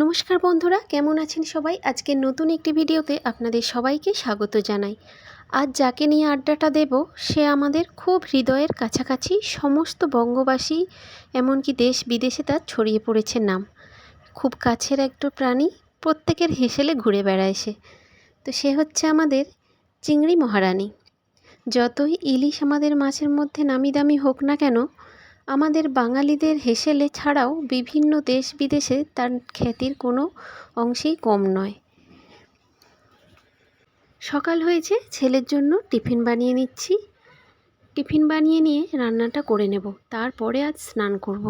নমস্কার বন্ধুরা, কেমন আছেন সবাই? আজকে নতুন একটি ভিডিওতে আপনাদের সবাইকে স্বাগত জানাই। আজ যাকে নিয়ে আড্ডাটা দেব, সে আমাদের খুব হৃদয়ের কাছাকাছি সমস্ত বঙ্গবাসী, এমনকি দেশ বিদেশে তার ছড়িয়ে পড়েছে নাম। খুব কাছের একটা প্রাণী, প্রত্যেকের হেসেলে ঘুরে বেড়ায় সে। তো সে হচ্ছে আমাদের চিংড়ি মহারানী। যতই ইলিশ আমাদের মাছের মধ্যে নামি দামি হোক না কেন আমাদের বাঙালিদের হেসেলে ছাড়াও বিভিন্ন দেশ বিদেশে তার খ্যাতির কোনো অংশেই কম নয় সকাল হয়েছে, ছেলের জন্য টিফিন বানিয়ে নিচ্ছি টিফিন বানিয়ে নিয়ে রান্নাটা করে নেব, তারপরে আজ স্নান করব।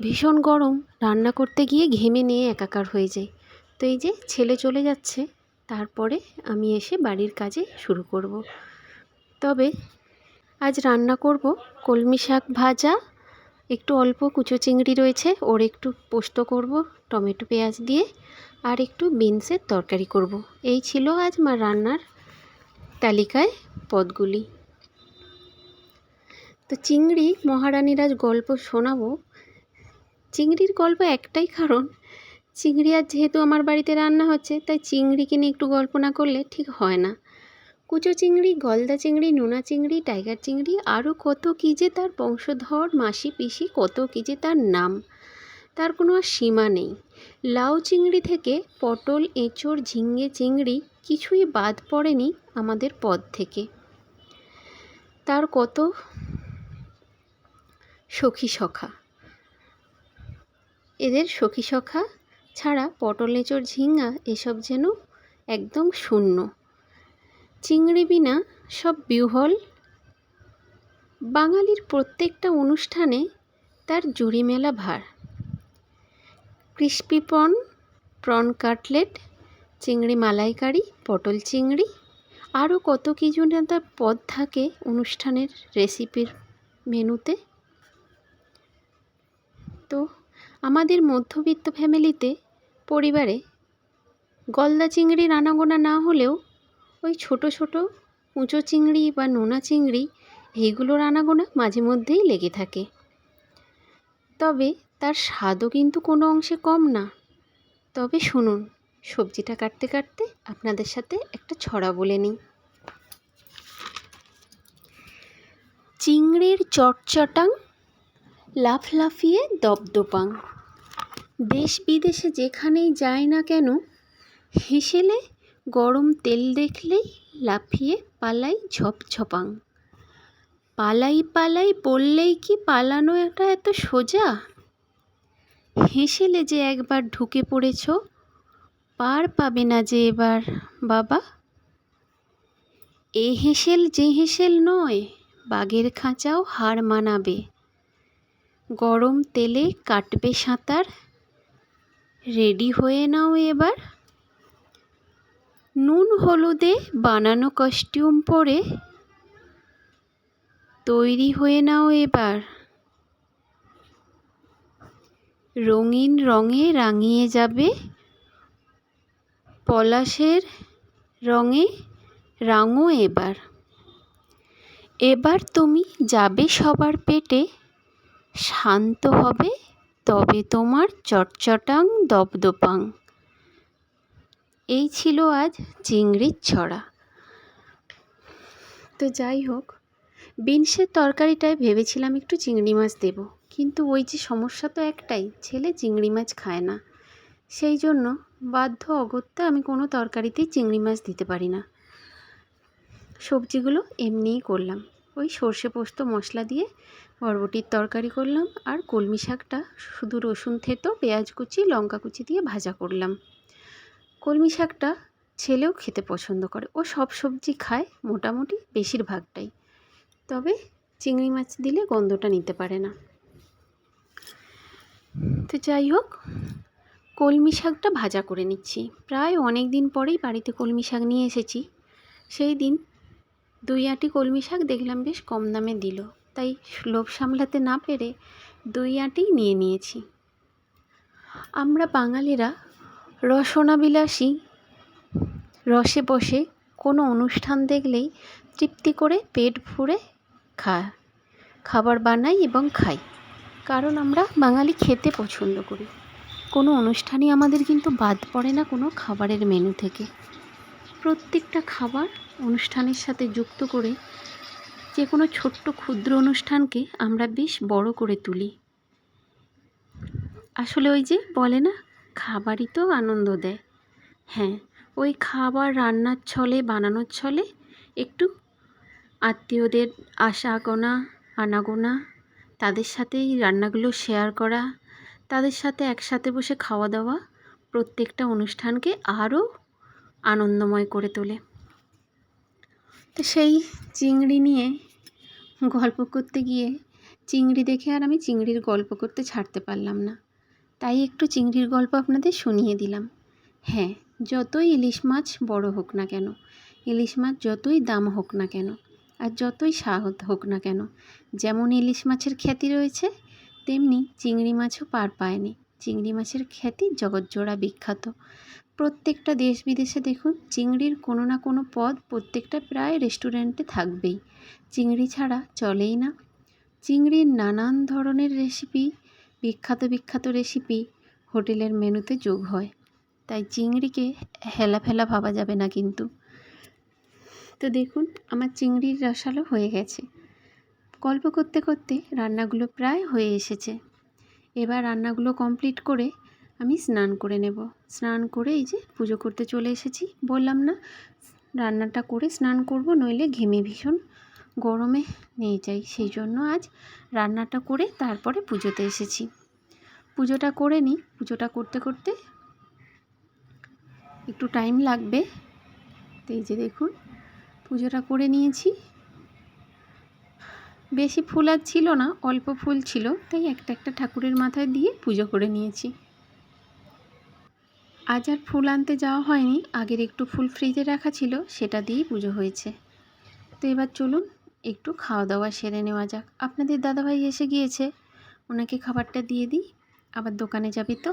ভীষণ গরম, রান্না করতে গিয়ে ঘেমে নিয়ে একাকার হয়ে যায় তো এই যে, ছেলে চলে যাচ্ছে, তারপরে আমি এসে বাড়ির কাজে শুরু করব। তবে আজ রান্না করব কলমি শাক ভাজা একটু অল্প কুচো চিংড়ি রয়েছে, ওর একটু পোস্ত করব, টমেটো পেঁয়াজ দিয়ে, আর একটু বিনসের তরকারি করব। এই ছিল আজ মা রান্নার তালিকায় পদগুলি। তো চিংড়ি, মহারানীর আজ গল্প শোনাবো। চিংড়ির গল্প একটাই কারণ, চিংড়ি আজ যেহেতু আমার বাড়িতে রান্না হচ্ছে, তাই চিংড়িকে নিয়ে একটু গল্প না করলে ঠিক হয় না। কুচো চিংড়ি, গলদা চিংড়ি, নোনা চিংড়ি, টাইগার চিংড়ি আরও কত কী যে তার বংশধর, মাসি পিসি, কত কী যে তার নাম। তার কোনো সীমা নেই। লাউ চিংড়ি থেকে পটল, এঁচড় ঝিঙ্গে চিংড়ি কিছুই বাদ পড়েনি আমাদের পদ থেকে। তার কত সখী সখা। এদের সখী সখা ছাড়া পটল, এঁচড় ঝিঙ্গা এসব যেন একদম শূন্য। চিংড়ি বিনা সব বিহ্বল বাঙালির প্রত্যেকটা অনুষ্ঠানে তার জুড়ি মেলা ভার। ক্রিস্পি প্রন প্রন কাটলেট, চিংড়ি মালাইকারি, পটল চিংড়ি, আরও কত কী জন্য তার পদ থাকে অনুষ্ঠানের রেসিপির মেনুতে। তো আমাদের মধ্যবিত্ত ফ্যামিলিতে পরিবারে গলদা চিংড়ি রান্নাগোনা না হলেও ওই ছোট ছোট কুঁচো চিংড়ি বা নোনা চিংড়ি এইগুলোর আনাগোনা মাঝে মধ্যেই লেগে থাকে। তবে তার স্বাদও কিন্তু কোনো অংশে কম না। তবে শুনুন, সবজিটা কাটতে কাটতে আপনাদের সাথে একটা ছড়া বলে নিই। চিংড়ির চটচটাং, লাফলাফিয়ে দপদপাং। দেশ বিদেশে যেখানেই যায় না কেন, হেসেলে গরম তেল দেখলেই লাফিয়ে পালাই ঝপঝপাং। পালাই পালাই বললেই কি পালানো এটা এত সোজা? হেসেলে যে একবার ঢুকে পড়েছ, পার পাবে না যে এবার, বাবা। এ হেসেল যে হেসেল নয়, বাঘের খাঁচাও হার মানাবে। গরম তেলে কাটবে সাঁতার, রেডি হয়ে নাও এবার। নুন হলুদে বানানো কস্টিউম পরে তৈরি হয়ে নাও এবার। রঙিন রঙে রাঙিয়ে যাবে। পলাশের রঙে রাঙো এবার। এবার তুমি যাবে সবার পেটে, শান্ত হবে, তবে তোমার চটচটাং দপদপাং এই ছিল আজ চিংড়ির ছড়া। তো যাই হোক, বিনসের তরকারিটায় ভেবেছিলাম একটু চিংড়ি মাছ দেব, কিন্তু ওই যে সমস্যা তো একটাই, ছেলে চিংড়ি মাছ খায় না। সেই জন্য বাধ্য অগত্যা আমি কোনো তরকারিতেই চিংড়ি মাছ দিতে পারি না। সবজিগুলো এমনিই করলাম। ওই সর্ষে পোস্ত মশলা দিয়ে বরবটির তরকারি করলাম আর কলমি শাকটা শুধু রসুন থেতো, পেঁয়াজ কুচি, লঙ্কা কুচি দিয়ে ভাজা করলাম। কলমি শাকটা ছেলেও খেতে পছন্দ করে। ও সব সবজি খায় মোটামুটি বেশিরভাগটাই। তবে চিংড়ি মাছ দিলে গন্ধটা নিতে পারে না। তো যাই হোক, কলমি শাকটা ভাজা করে নিচ্ছি। প্রায় অনেক দিন পরেই বাড়িতে কলমি শাক নিয়ে এসেছি। সেই দিন দুই আঁটি কলমি শাক দেখলাম বেশ কম দামে দিল। তাই লোভ সামলাতে না পেরে দুই আঁটি নিয়ে নিয়েছি। আমরা বাঙালিরা রসনাবিলাসী। রসে বসে কোনো অনুষ্ঠান দেখলেই তৃপ্তি করে পেট ভরে খা খাবার বানাই এবং খাই। কারণ আমরা বাঙালি খেতে পছন্দ করি। কোনো অনুষ্ঠানই আমাদের কিন্তু বাদ পড়ে না কোনো খাবারের মেনু থেকে। প্রত্যেকটা খাবার অনুষ্ঠানের সাথে যুক্ত করে যে কোনো ছোট্ট ক্ষুদ্র অনুষ্ঠানকে আমরা বেশ বড় করে তুলি। আসলে ওই যে বলে না খাবারই তো আনন্দ দেয়। হ্যাঁ ওই খাবার রান্নার ছলে, বানানোর ছলে একটু আত্মীয়দের আশাগোনা, আনাগোনা, তাদের সাথে এই রান্নাগুলো শেয়ার করা, তাদের সাথে একসাথে বসে খাওয়া দাওয়া প্রত্যেকটা অনুষ্ঠানকে আরও আনন্দময় করে তোলে। তো সেই চিংড়ি নিয়ে গল্প করতে গিয়ে চিংড়ি দেখে আর আমি চিংড়ির গল্প করতে ছাড়তে পারলাম না। তাই একটু চিংড়ির গল্প আপনাদের শুনিয়ে দিলাম। হ্যাঁ যতই ইলিশ মাছ বড় হোক না কেন, ইলিশ মাছ যতই দাম হোক না কেন, আর যতই স্বাদ হোক না কেন, যেমন ইলিশ মাছের খ্যাতি রয়েছে, তেমনি চিংড়ি মাছও পার পায়নি। চিংড়ি মাছের খ্যাতি জগৎজোড়া বিখ্যাত। প্রত্যেকটা দেশ বিদেশে দেখুন, চিংড়ির কোনো না কোনো পদ প্রত্যেকটা প্রায় রেস্টুরেন্টে থাকবেই। চিংড়ি ছাড়া চলেই না। চিংড়ির নানান ধরনের রেসিপি বিখ্যাত বিখ্যাত রেসিপি হোটেলের মেনুতে যোগ হয়। তাই চিংড়িকে হেলা ফেলা ভাবা যাবে না কিন্তু। তো দেখুন, আমার চিংড়ির রসালো হয়ে গেছে। গল্প করতে করতে রান্নাগুলো প্রায় হয়ে এসেছে। এবার রান্নাগুলো কমপ্লিট করে আমি স্নান করে নেব। স্নান করে এই যে পুজো করতে চলে এসেছি। বললাম না, রান্নাটা করে স্নান করব, নইলে ঘেমে ভীষণ গরমে নিয়ে যাই, সেই জন্য আজ রান্নাটা করে তারপরে পুজোতে এসেছি। পুজোটা করে নিই। পুজোটা করতে করতে একটু টাইম লাগবে। তো এই যে দেখুন, পুজোটা করে নিয়েছি। বেশি ফুল আর ছিল না, অল্প ফুল ছিল, তাই একটা একটা ঠাকুরের মাথায় দিয়ে পুজো করে নিয়েছি। আজ আর ফুল আনতে যাওয়া হয়নি। আগের একটু ফুল ফ্রিজে রাখা ছিল, সেটা দিয়েই পুজো হয়েছে। তো এবার চলুন একটু খাওয়া দাওয়া সেরে নেওয়া যাক। আপনাদের দাদাভাই এসে গিয়েছে। ওনাকে খাবারটা দিয়ে দিই। আবার দোকানে যাবি তো?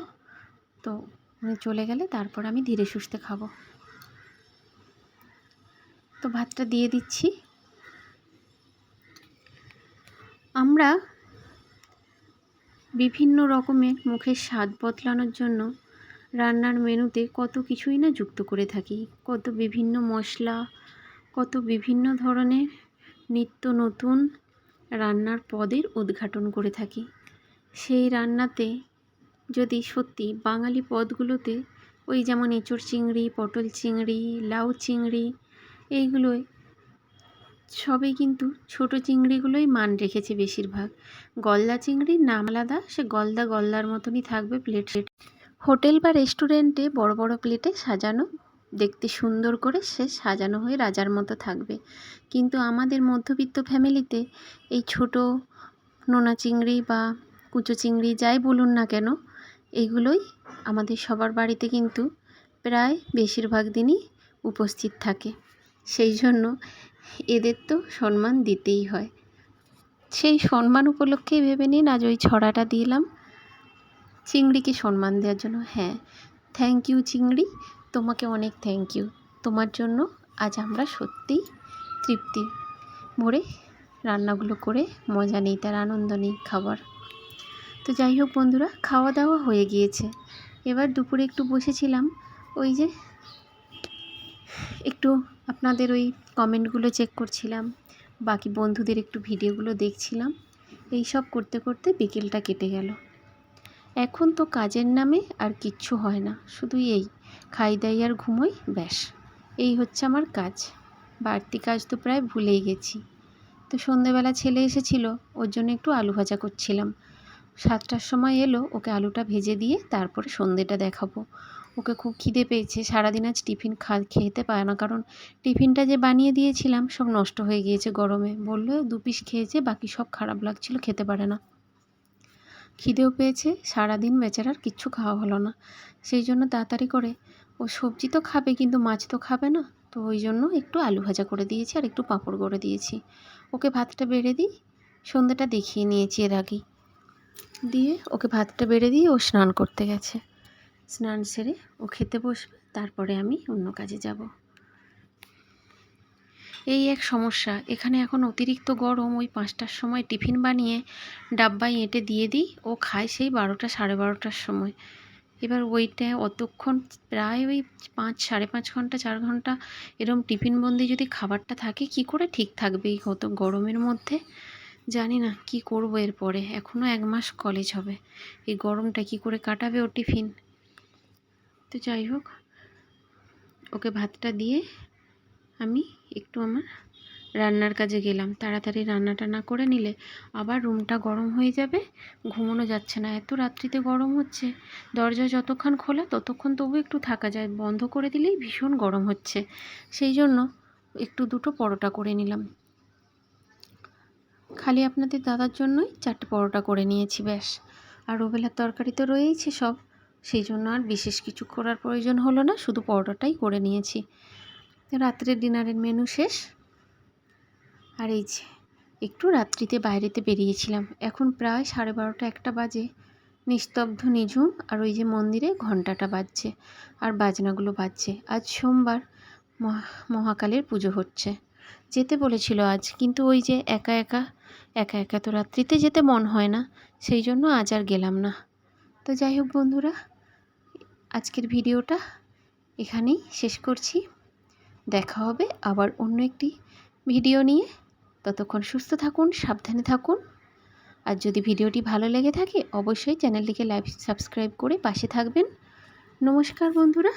তো উনি চলে গেলে তারপর আমি ধীরে সুস্থে খাব। তো ভাতটা দিয়ে দিচ্ছি। আমরা বিভিন্ন রকমের মুখের স্বাদ বদলানোর জন্য রান্নার মেনুতে কত কিছুই না যুক্ত করে থাকি। কত বিভিন্ন মশলা, কত বিভিন্ন ধরনের নিত্য নতুন রান্নার পদের উদ্ঘাটন করে থাকি। সেই রান্নাতে যদি সত্যি বাঙালি পদগুলোতে ওই যেমন এঁচোড় চিংড়ি, পটল চিংড়ি, লাউ চিংড়ি এইগুলোই সবই কিন্তু ছোট চিংড়িগুলোই মান রেখেছে বেশিরভাগ। গলদা চিংড়ির নাম আলাদা, সে গলদা গলদার মতনই থাকবে প্লেট হোটেল বা রেস্টুরেন্টে বড় বড় প্লেটে সাজানো দেখতে সুন্দর করে সে সাজানো হয়ে রাজার মতো থাকবে। কিন্তু আমাদের মধ্যবিত্ত ফ্যামিলিতে এই ছোট নোনা চিংড়ি বা কুচো চিংড়ি যাই বলুন না কেন, এগুলোই আমাদের সবার বাড়িতে কিন্তু প্রায় বেশিরভাগ দিনই উপস্থিত থাকে। সেই জন্য এদের তো সম্মান দিতেই হয়। সেই সম্মান উপলক্ষেই ভেবে নিন আজ ওই ছড়াটা দিলাম। চিংড়িকে সম্মান দেওয়ার জন্য হ্যাঁ থ্যাংক ইউ চিংড়ি। তোমাকে অনেক থ্যাংক ইউ তোমার জন্য আজ আমরা সত্যিই তৃপ্তি। ভরে রান্নাগুলো করে মজা নেই, তার আনন্দ নেই খাবার। তো যাই হোক বন্ধুরা, খাওয়া দাওয়া হয়ে গিয়েছে। এবার দুপুরে একটু বসেছিলাম, ওই যে একটু আপনাদের ওই কমেন্টগুলো চেক করছিলাম, বাকি বন্ধুদের একটু ভিডিওগুলো দেখছিলাম। এই সব করতে করতে বিকেলটা কেটে গেল। এখন তো কাজের নামে আর কিচ্ছু হয় না শুধু এই। খাই দাই আর ঘুমোই, ব্যাস। এই হচ্ছে আমার কাজ। বাড়তি কাজ তো প্রায় ভুলেই গেছি। তো সন্ধেবেলা ছেলে এসেছিল, ওর জন্য একটু আলু ভাজা করছিলাম। সাতটার সময় এলো, ওকে আলুটা ভেজে দিয়ে তারপরে সন্ধেটা দেখাবো। ওকে খুব খিদে পেয়েছে, সারাদিন আজ টিফিন খা, খেতে পায় না, কারণ টিফিনটা যে বানিয়ে দিয়েছিলাম, সব নষ্ট হয়ে গিয়েছে গরমে। বলল, দু পিস খেয়েছে, বাকি সব খারাপ লাগছিল, খেতে পারে না। খিদেও পেয়েছে, সারাদিন বেচারার কিচ্ছু খাওয়া হলো না। সেই জন্য তাড়াতাড়ি করে ও সবজি তো খাবে, কিন্তু মাছ তো খাবে না। তো ওই জন্য একটু আলু ভাজা করে দিয়েছি আর একটু পাঁপড় করে দিয়েছি। ওকে ভাতটা বেড়ে দিই, সন্ধ্যাটা দেখিয়ে নিয়েছি এর আগেই। দিয়ে ওকে ভাতটা বেড়ে দিয়ে ও স্নান করতে গেছে। স্নান সেরে ও খেতে বসবে, তারপরে আমি অন্য কাজে যাব। এই এক সমস্যা, এখানে এখন অতিরিক্ত গরম, ওই পাঁচটার সময় টিফিন বানিয়ে ডাব্বায় এঁটে দিয়ে দিই, ও খায় সেই বারোটা সাড়ে বারোটার সময়। এবার ওইটা অতক্ষণ প্রায় ওই পাঁচ, সাড়ে পাঁচ ঘণ্টা, চার ঘণ্টা এরম টিফিন বন্দি যদি খাবারটা থাকে, কি করে ঠিক থাকবে কত গরমের মধ্যে? জানি না, কি করব এরপরে? এখনও এক মাস কলেজ হবে। এই গরমটা কি করে কাটাবে ও টিফিন? তো যাই হোক, ওকে ভাতটা দিয়ে আমি একটু আমার রান্নার কাজে গেলাম। তাড়াতাড়ি রান্না টান্না করে নিলে আবার রুমটা গরম হয়ে যাবে? ঘুমোনো যাচ্ছে না, এত রাত্রিতে গরম হচ্ছে। দরজা যতক্ষণ খোলা ততক্ষণ তবু একটু থাকা যায়, বন্ধ করে দিলেই ভীষণ গরম হচ্ছে। সেই জন্য একটু দুটো পরোটা করে নিলাম। খালি আপনাদের দাদার জন্যই চারটে পরোটা করে নিয়েছি, ব্যাস। আর ওবেলার তরকারি তো রয়েইছে সব। সেই জন্য আর বিশেষ কিছু করার প্রয়োজন হলো না, শুধু পরোটাটাই করে নিয়েছি। রাত্রের ডিনারের মেনু শেষ। আর এই যে, একটু রাত্রিতে বাইরেতে বেরিয়েছিলাম। এখন প্রায় সাড়ে বারোটা একটা বাজে। নিস্তব্ধ নিঝুম আর ওই যে মন্দিরে ঘন্টাটা বাজছে আর বাজনাগুলো বাজছে। আজ সোমবার মহা, মহাকালের পুজো হচ্ছে। যেতে বলেছিল আজ, কিন্তু ওই যে একা একা একা একা তো রাত্রিতে যেতে মন হয় না, সেই জন্য আজ আর গেলাম না। তো যাই হোক বন্ধুরা, আজকের ভিডিওটা এখানেই শেষ করছি। দেখা হবে আবার অন্য একটি ভিডিও নিয়ে। ততক্ষণ সুস্থ থাকুন, সাবধানে থাকুন। আর যদি ভিডিওটি ভালো লেগে থাকে, অবশ্যই চ্যানেলটিকে লাইভ সাবস্ক্রাইব করে পাশে থাকবেন। নমস্কার বন্ধুরা।